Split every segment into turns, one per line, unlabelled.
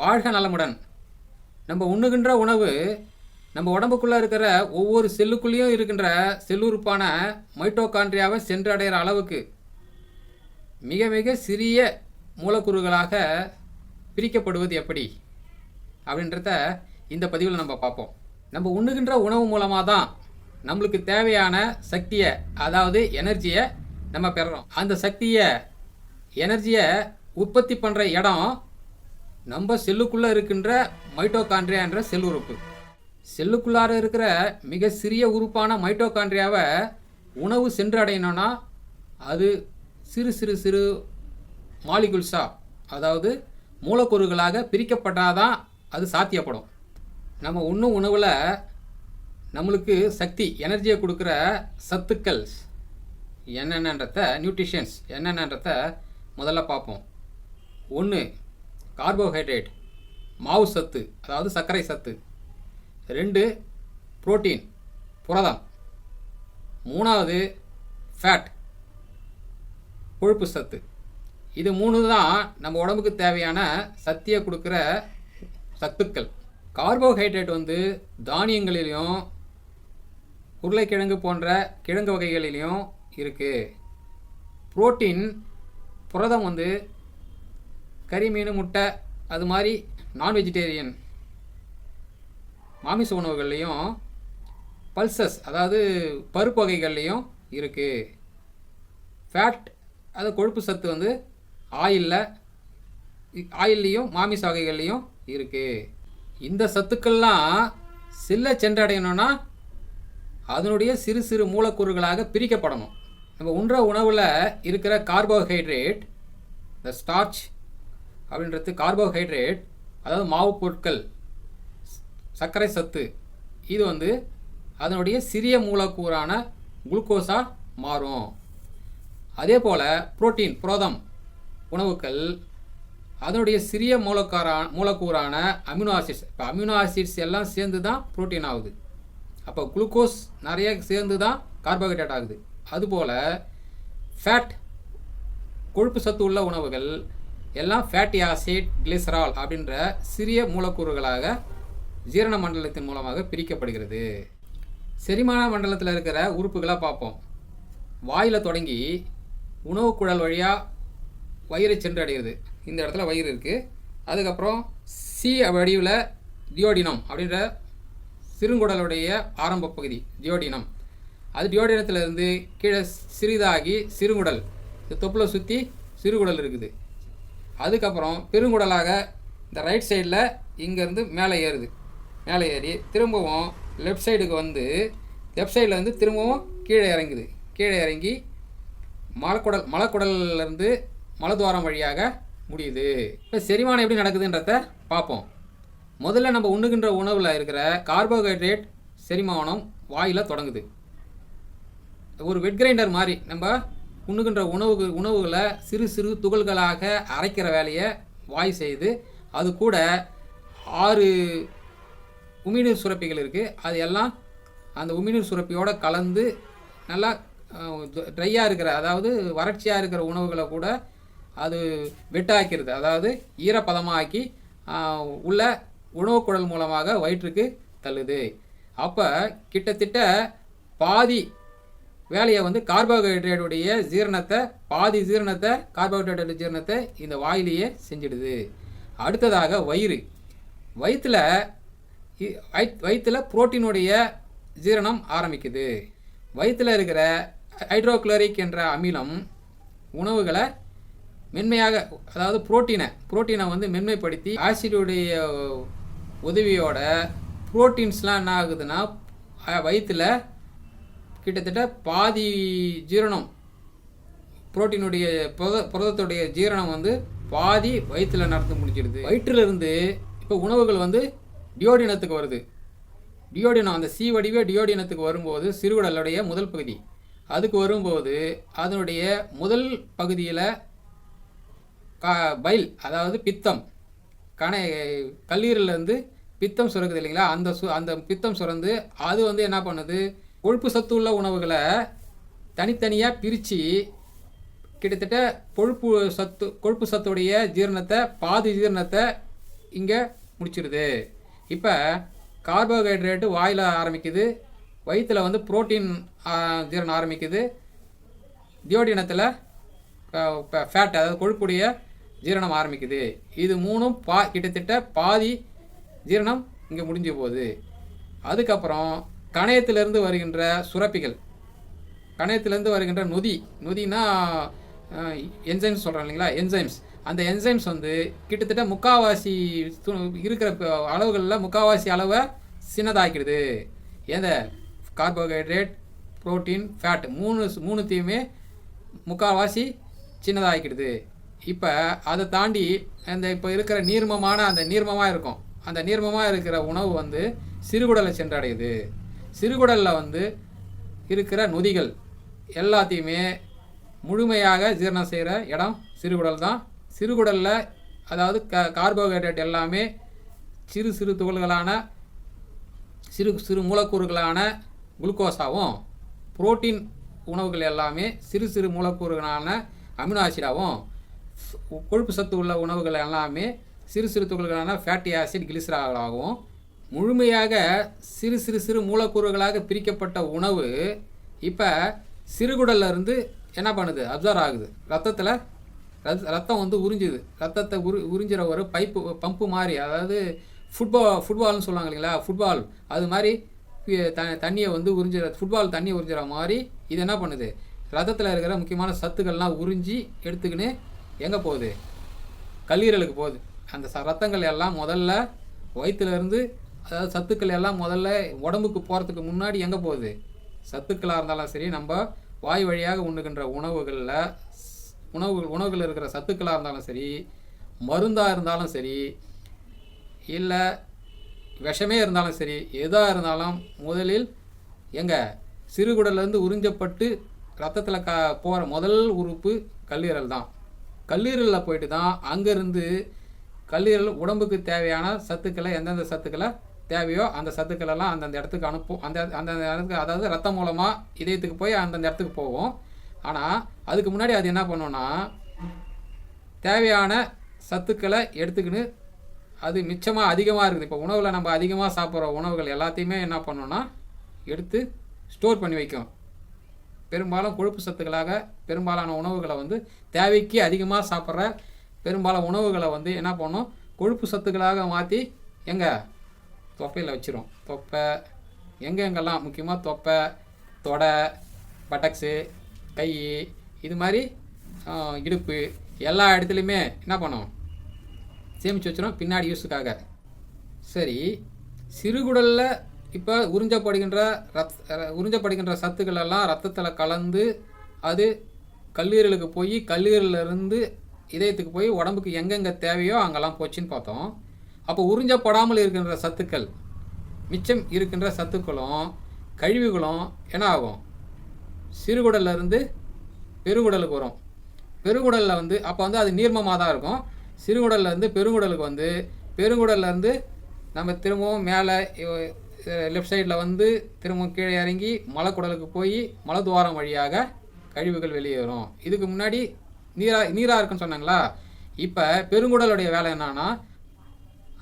வாழ்க நலமுடன். நம்ம உண்ணுகின்ற உணவு நம்ம உடம்புக்குள்ளே இருக்கிற ஒவ்வொரு செல்லுக்குள்ளேயும் இருக்கின்ற செல்லுறுப்பான மைட்டோகாண்ட்ரியாவை சென்றடைகிற அளவுக்கு மிக மிக சிறிய மூலக்கூறுகளாக பிரிக்கப்படுவது எப்படி? அப்படின்றத இந்த பதிவில் நம்ம பார்ப்போம். நம்ம உண்ணுகின்ற உணவு மூலமாக தான் நம்மளுக்கு தேவையான சக்தியை அதாவது எனர்ஜியை நம்ம பெறுறோம் அந்த சக்தியை எனர்ஜியை உற்பத்தி பண்ணுற இடம் நம்ம செல்லுக்குள்ளே இருக்கின்ற மைட்டோகாண்ட்ரியா என்ற செல் உறுப்பு செல்லுக்குள்ளார இருக்கிற மிக சிறிய உறுப்பான மைட்டோகாண்ட்ரியாவை உணவு சென்றடையணும்னா அது சிறு சிறு சிறு மாலிகுல்ஸாக அதாவது மூலக்கூறுகளாக பிரிக்கப்பட்டாதான் அது சாத்தியப்படும். நம்ம உண்ணும் உணவில் நம்மளுக்கு சக்தி எனர்ஜியை கொடுக்குற சத்துக்கள் என்னென்னன்றத நியூட்ரிஷன்ஸ் என்னென்னன்றத முதல்ல பார்ப்போம். ஒன்று கார்போஹைட்ரேட் மாவு சத்து அதாவது சர்க்கரை சத்து. ரெண்டு புரோட்டீன் புரதம். மூணாவது ஃபேட் கொழுப்பு சத்து. இது மூணு தான் நம்ம உடம்புக்கு தேவையான சத்தியை கொடுக்குற சத்துக்கள். கார்போஹைட்ரேட் வந்து தானியங்களிலையும் உருளைக்கிழங்கு போன்ற கிழங்கு வகைகளிலையும் இருக்குது புரோட்டீன் புரதம் வந்து கறி மீன் முட்டை அது மாதிரி நான் வெஜிடேரியன் மாமிச உணவுகள்லேயும் பல்சஸ் அதாவது பருப்பு வகைகள்லேயும் இருக்குது ஃபேட் அது கொழுப்பு சத்து வந்து ஆயிலில் ஆயில்லையும் மாமிச வகைகள்லேயும் இருக்குது இந்த சத்துக்கள்லாம் சில்ல சென்றடையணும்னா அதனுடைய சிறு சிறு மூலக்கூறுகளாக பிரிக்கப்படணும். நம்ம உண்ற உணவில் இருக்கிற கார்போஹைட்ரேட் இந்த ஸ்டார்ச் அப்படின்றது கார்போஹைட்ரேட் அதாவது மாவு பொருட்கள் சர்க்கரை சத்து. இது வந்து அதனுடைய சிறிய மூலக்கூறான குளுக்கோஸாக மாறும். அதே போல் புரோட்டீன் புரோதம் உணவுகள் அதனுடைய சிறிய மூலக்காரா மூலக்கூறான அமினோ ஆசிட்ஸ். இப்போ அமினோ ஆசிட்ஸ் எல்லாம் சேர்ந்து தான் புரோட்டீன் ஆகுது. அப்போ குளுக்கோஸ் நிறைய சேர்ந்து தான் கார்போஹைட்ரேட் ஆகுது. அதுபோல் ஃபேட் கொழுப்பு சத்து உள்ள உணவுகள் எல்லாம் ஃபேட்டி ஆசிட் கிளிசரால் அப்படின்ற சிறிய மூலக்கூறுகளாக ஜீரண மண்டலத்தின் மூலமாக பிரிக்கப்படுகிறது. செரிமான மண்டலத்தில் இருக்கிற உறுப்புகளை பார்ப்போம். வாயில் தொடங்கி உணவு குழல் வழியாக வயிறை சென்றடைகிறது. இந்த இடத்துல வயிறு இருக்குது அதுக்கப்புறம் சி வடிவில் டியோடினம் அப்படின்ற சிறுங்குடலுடைய ஆரம்ப பகுதி டியோடினம் அது டியோடினத்திலிருந்து கீழே சிறிதாகி சிறுங்குடல் இந்த தொப்பில் சுற்றி சிறுகுடல் இருக்குது. அதுக்கப்புறம் பெருங்குடலாக இந்த ரைட் சைடில் இங்கேருந்து மேலே ஏறுது. மேலே ஏறி திரும்பவும் லெஃப்ட் சைடுக்கு வந்து லெஃப்ட் சைடில் வந்து திரும்பவும் கீழே இறங்குது. கீழே இறங்கி மலக்குடல் மலக்குடல்லேருந்து மலத்வாரம் வழியாக முடியுது. இப்போ செரிமானம் எப்படி நடக்குதுன்றத பார்ப்போம். முதல்ல நம்ம உண்ணுகின்ற உணவில் இருக்கிற கார்போஹைட்ரேட் செரிமானம் வாயில் தொடங்குது. ஒரு வெட் கிரைண்டர் மாதிரி நம்ம உண்ணுகின்ற உணவு உணவுகளை சிறு சிறு துகள்களாக அரைக்கிற வேலையை வாய் செய்து அது கூட ஆறு உமிழ்நீர் சுரப்பிகள் இருக்குது அது எல்லாம் அந்த உமிழ்நீர் சுரப்பியோடு கலந்து நல்லா ட்ரையாக இருக்கிற அதாவது வறட்சியாக இருக்கிற உணவுகளை கூட அது வெட்டாக்கிறது. அதாவது ஈரப்பதமாக்கி உள்ள உணவு குழல் மூலமாக வயிற்றுக்கு தள்ளுது. அப்போ கிட்டத்தட்ட பாதி வேலையை வந்து கார்போஹைட்ரேட்டுடைய ஜீரணத்தை பாதி ஜீரணத்தை கார்போஹைட்ரேட் ஜீரணத்தை இந்த வாயிலேயே செஞ்சிடுது. அடுத்ததாக வயிறு. வயிற்றில் வயிற்றில் புரோட்டீனுடைய ஜீரணம் ஆரம்பிக்குது. வயிற்றில் இருக்கிற ஹைட்ரோக்ளோரிக் என்ற அமிலம் உணவுகளை மென்மையாக அதாவது புரோட்டீனை புரோட்டீனை வந்து மென்மைப்படுத்தி ஆசிடுடைய உதவியோட புரோட்டீன்ஸ்லாம் என்ன ஆகுதுன்னா வயிற்றில் கிட்டத்தட்ட பாதி ஜீரணம் புரோட்டீனுடைய புரத புரதத்துடைய ஜீரணம் வந்து பாதி வயிற்றில் நடந்து முடிச்சிடுது வயிற்றிலிருந்து இப்போ உணவுகள் வந்து டியோடினத்துக்கு வருது. டியோடினம் அந்த சி வடிவே டியோடினத்துக்கு வரும்போது சிறுகுடலுடைய முதல் பகுதி. அதுக்கு வரும்போது அதனுடைய முதல் பகுதியில் கா பைல் அதாவது பித்தம் கணை கல்லீரலேருந்து பித்தம் சுரக்குது இல்லைங்களா? அந்த சு அந்த பித்தம் சுரந்து அது வந்து என்ன பண்ணுது? கொழுப்பு சத்து உள்ள உணவுகளை தனித்தனியாக பிரித்து கிட்டத்தட்ட கொழுப்பு சத்து கொழுப்பு சத்துடைய ஜீரணத்தை பாதி ஜீரணத்தை இங்கே முடிச்சிருது. இப்போ கார்போஹைட்ரேட்டு வாயில் ஆரம்பிக்குது. வயிற்றில் வந்து புரோட்டீன் ஜீரணம் ஆரம்பிக்குது. தியோடினத்தில் ஃபேட் அதாவது கொழுப்புடைய ஜீரணம் ஆரம்பிக்குது. இது மூணும் பா கிட்டத்தட்ட பாதி ஜீரணம் இங்கே முடிஞ்சு போகுது. அதுக்கப்புறம் கணையத்திலிருந்து வருகின்ற சுரப்பிகள். கணையத்திலேருந்து வருகின்ற நொதி. நொதினா என்சைம்ஸ் சொல்கிறோம் இல்லைங்களா? என்சைம்ஸ் அந்த என்சைம்ஸ் வந்து கிட்டத்தட்ட முக்காவாசி இருக்கிற அளவுகளில் முக்காவாசி அளவை சின்னதாக்கிடுது. எந்த? கார்போஹைட்ரேட் புரோட்டீன் ஃபேட் மூணு மூணுத்தையுமே முக்கால்வாசி சின்னதாகிக்கிடுது இப்போ அதை தாண்டி அந்த இப்போ இருக்கிற நீர்மமான அந்த நீர்மமாக இருக்கும். அந்த நீர்மமாக இருக்கிற உணவு வந்து சிறுகுடலை சென்றடையுது. சிறுகுடலில் வந்து இருக்கிற நொதிகள் எல்லாத்தையுமே முழுமையாக ஜீரணம் செய்கிற இடம் சிறுகுடல் தான். சிறுகுடலில் அதாவது க கார்போஹைட்ரேட் எல்லாமே சிறு சிறு துகள்களான சிறு சிறு மூலக்கூறுகளான குளுக்கோஸாகவும் புரோட்டீன் உணவுகள் எல்லாமே சிறு சிறு மூலக்கூறுகளான அமினோ ஆசிடாகவும் கொழுப்பு சத்து உள்ள உணவுகள் எல்லாமே சிறு சிறு துகள்களான ஃபேட்டி ஆசிட் கிளிசராலாகவும் முழுமையாக சிறு சிறு சிறு மூலக்கூறுகளாக பிரிக்கப்பட்ட உணவு இப்போ சிறுகுடல்ல இருந்து என்ன பண்ணுது? அப்சர்வ் ஆகுது. ரத்தத்தில் ரத் ரத்தம் வந்து உறிஞ்சுது. ரத்தத்தை உரி உறிஞ்சிற ஒரு பைப்பு பம்பு மாதிரி அதாவது ஃபுட்பால் ஃபுட்பால்னு சொல்லுவாங்க இல்லைங்களா? ஃபுட்பால் அது மாதிரி த தண்ணியை வந்து உறிஞ்சிற ஃபுட்பால் தண்ணியை உறிஞ்சிற மாதிரி இது என்ன பண்ணுது? ரத்தத்தில் இருக்கிற முக்கியமான சத்துக்கள்லாம் உறிஞ்சி எடுத்துக்கின்னு எங்கே போகுது? கல்லீரலுக்கு போகுது. அந்த ச ரத்தங்கள் எல்லாம் முதல்ல வயிற்றுலேருந்து அதாவது சத்துக்கள் எல்லாம் முதல்ல உடம்புக்கு போகிறதுக்கு முன்னாடி எங்கே போகுது? சத்துக்களாக இருந்தாலும் சரி நம்ம வாய் வழியாக உண்ணுகின்ற உணவுகளில் உணவுகள் உணவுகள் இருக்கிற சத்துக்களாக இருந்தாலும் சரி மருந்தாக இருந்தாலும் சரி இல்லை விஷமே இருந்தாலும் சரி எதாக இருந்தாலும் முதலில் எங்கள் சிறுகுடல்லேருந்து உறிஞ்சப்பட்டு ரத்தத்தில் க போகிற முதல் உறுப்பு கல்லீரல் தான். கல்லீரலில் போயிட்டு தான் அங்கேருந்து கல்லீரல் உடம்புக்கு தேவையான சத்துக்களை எந்தெந்த சத்துக்களை தேவையோ அந்த சத்துக்களெல்லாம் அந்தந்த இடத்துக்கு அனுப்பும் அந்த அந்தந்த இடத்துக்கு அதாவது ரத்தம் மூலமாக இதயத்துக்கு போய் அந்தந்த இடத்துக்கு போகும் ஆனால் அதுக்கு முன்னாடி அது என்ன பண்ணுன்னா தேவையான சத்துக்களை எடுத்துக்கின்னு அது மிச்சமாக அதிகமாக இருக்குது. இப்போ உணவில் நம்ம அதிகமாக சாப்பிட்ற உணவுகள் எல்லாத்தையுமே என்ன பண்ணோன்னா எடுத்து ஸ்டோர் பண்ணி வைக்கும். பெரும்பாலும் கொழுப்பு சத்துக்களாக பெரும்பாலான உணவுகளை வந்து தேவைக்கு அதிகமாக சாப்பிட்ற பெரும்பாலான உணவுகளை வந்து என்ன பண்ணும் கொழுப்பு சத்துக்களாக மாற்றி எங்கே தொப்பையில் வச்சிரும். தொப்பை எங்கெங்கெல்லாம் முக்கியமாக தொப்பை தொடை பட்டக்ஸு கை இது மாதிரி இடுப்பு எல்லா இடத்துலையுமே என்ன பண்ணும் சேமித்து வச்சிரும். பின்னாடி யூஸுக்காக. சரி சிறுகுடலில் இப்போ உறிஞ்சப்படுகின்ற ரத் உறிஞ்சப்படுகின்ற சத்துக்கள் எல்லாம் ரத்தத்தில் கலந்து அது கல்லீரலுக்கு போய் கல்லீரலிருந்து இதயத்துக்கு போய் உடம்புக்கு எங்கெங்கே தேவையோ அங்கெல்லாம் போச்சுன்னு பார்த்தோம். அப்போ உறிஞ்சப்படாமல் இருக்கின்ற சத்துக்கள் மிச்சம் இருக்கின்ற சத்துக்களும் கழிவுகளும் என்ன ஆகும் சிறுகுடல்ல இருந்து பெருங்குடலுக்கு வரும். பெருங்குடலில் வந்து அப்போ வந்து அது நீர்மமாக தான் இருக்கும். சிறுகுடல்ல இருந்து பெருங்குடலுக்கு வந்து பெருங்குடல்லேருந்து நம்ம திரும்பவும் மேலே லெஃப்ட் சைடில் வந்து திரும்பவும் கீழே இறங்கி மலைக்குடலுக்கு போய் மலத்துவாரம் வழியாக கழிவுகள் வெளியேறும். இதுக்கு முன்னாடி நீரா நீராக இருக்குன்னு சொன்னாங்களா? இப்போ பெருங்குடலுடைய வேலை என்னன்னா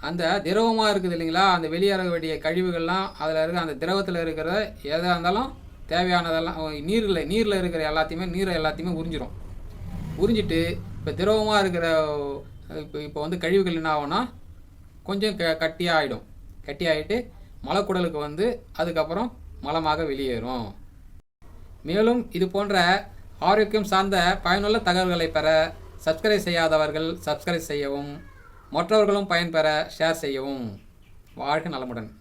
அந்த திரவமாக இருக்குது இல்லைங்களா? அந்த வெளியேற வேண்டிய கழிவுகள்லாம் அதில் இருக்க அந்த திரவத்தில் இருக்கிற எதாக இருந்தாலும் தேவையானதெல்லாம் நீரில் நீரில் இருக்கிற எல்லாத்தையுமே நீரை எல்லாத்தையுமே உறிஞ்சிரும். உறிஞ்சிட்டு இப்போ திரவமாக இருக்கிற இப்போ இப்போ வந்து கழிவுகள் என்ன ஆகும்னா கொஞ்சம் க கட்டியாக ஆகிடும் கட்டி ஆகிட்டு மலக்குடலுக்கு வந்து அதுக்கப்புறம் மலமாக வெளியேறும். மேலும் இது போன்ற ஆரோக்கியம் சார்ந்த பயனுள்ள தகவல்களை பெற சப்ஸ்கிரைப் செய்யாதவர்கள் சப்ஸ்கிரைப் செய்யவும். மற்றவர்களும் பயன்பெற ஷேர் செய்யவும். வாழ்க நலமுடன்.